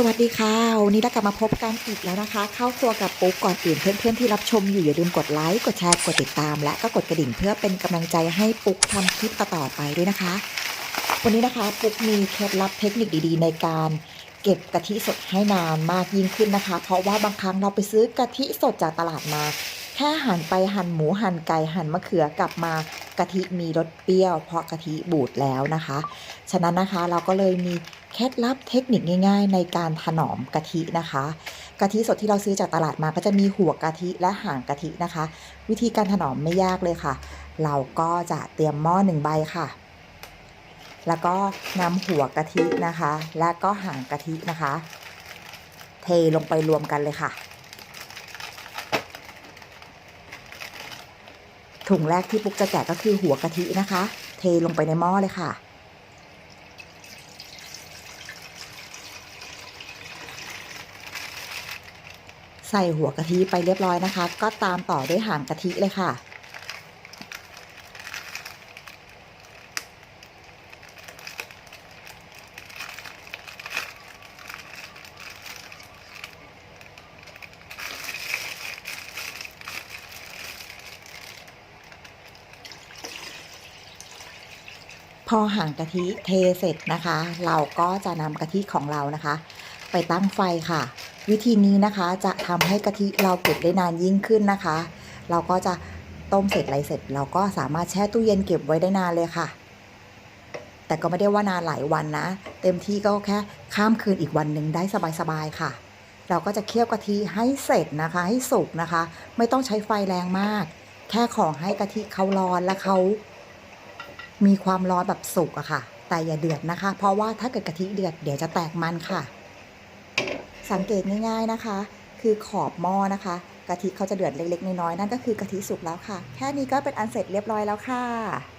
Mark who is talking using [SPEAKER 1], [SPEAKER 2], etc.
[SPEAKER 1] สวัสดีค่ะ วันนี้เรากลับมาพบกันอีกแล้วนะคะ เข้าครัวกับปุ๊กก่อนอื่นเพื่อนๆที่รับชมอยู่อย่าลืมกดไลค์กดแชร์กดติดตาม และก็กดกระดิ่งเพื่อเป็นกำลังใจให้ปุ๊กทำคลิปต่อๆไปด้วยนะคะ วันนี้นะคะปุ๊กมีเคล็ดลับเทคนิคดีๆ ในการเก็บกะทิสดให้นานมากยิ่งขึ้นนะคะ เพราะว่าบางครั้งเราไปซื้อกะทิสดจากตลาดมา แค่หั่นไปหั่นหมูหั่นไก่หั่นมะเขือกลับมา กะทิมีรสเปรี้ยว เพราะกะทิบูดแล้วนะคะ ฉะนั้นนะคะเราก็เลยมีเคล็ดลับเทคนิคง่าย ๆ ในการถนอมกะทินะคะ กะทิสดที่เราซื้อจากตลาดมาก็จะมีหัวกะทิและหางกะทินะคะ วิธีการถนอมไม่ยากเลยค่ะ เราก็จะเตรียมหม้อหนึ่งใบค่ะ แล้วก็นำหัวกะทินะคะ และก็หางกะทินะคะ เทลงไปรวมกันเลยค่ะ ถุงแรกที่ปุ๊กจะแกะก็คือหัวกะทินะคะ เทลงไปในหม้อเลยค่ะ ใส่หัวกะทิไปเรียบร้อยนะคะ ก็ตามต่อด้วยหางกะทิเลยค่ะ พอหางกะทิเทเสร็จนะคะ เราก็จะนำกะทิของเรานะคะ ไปตั้งไฟค่ะ วิธีนี้นะคะจะทำให้กะทิเราเก็บได้นานยิ่งขึ้นนะคะ เราก็จะต้มเสร็จไรเสร็จ เราก็สามารถแช่ตู้เย็นเก็บไว้ได้นานเลยค่ะ แต่ก็ไม่ได้ว่านานหลายวันนะ เต็มที่ก็แค่ข้ามคืนอีกวันหนึ่งได้สบายๆค่ะ เราก็จะเคี่ยวกะทิให้เสร็จนะคะ ให้สุกนะคะ ไม่ต้องใช้ไฟแรงมาก แค่ขอให้กะทิเขาร้อนและเขา มีความร้อนแบบสุกอะค่ะ แต่อย่าเดือดนะคะ เพราะว่าถ้าเกิดกะทิเดือดเดี๋ยวจะแตกมันค่ะ สังเกตง่าย ๆนะคะ คือขอบหม้อนะคะกะทิเขาจะเดือดเล็กๆน้อยๆนั่นก็คือกะทิสุกแล้วค่ะ แค่นี้ก็เป็นอันเสร็จเรียบร้อยแล้วค่ะ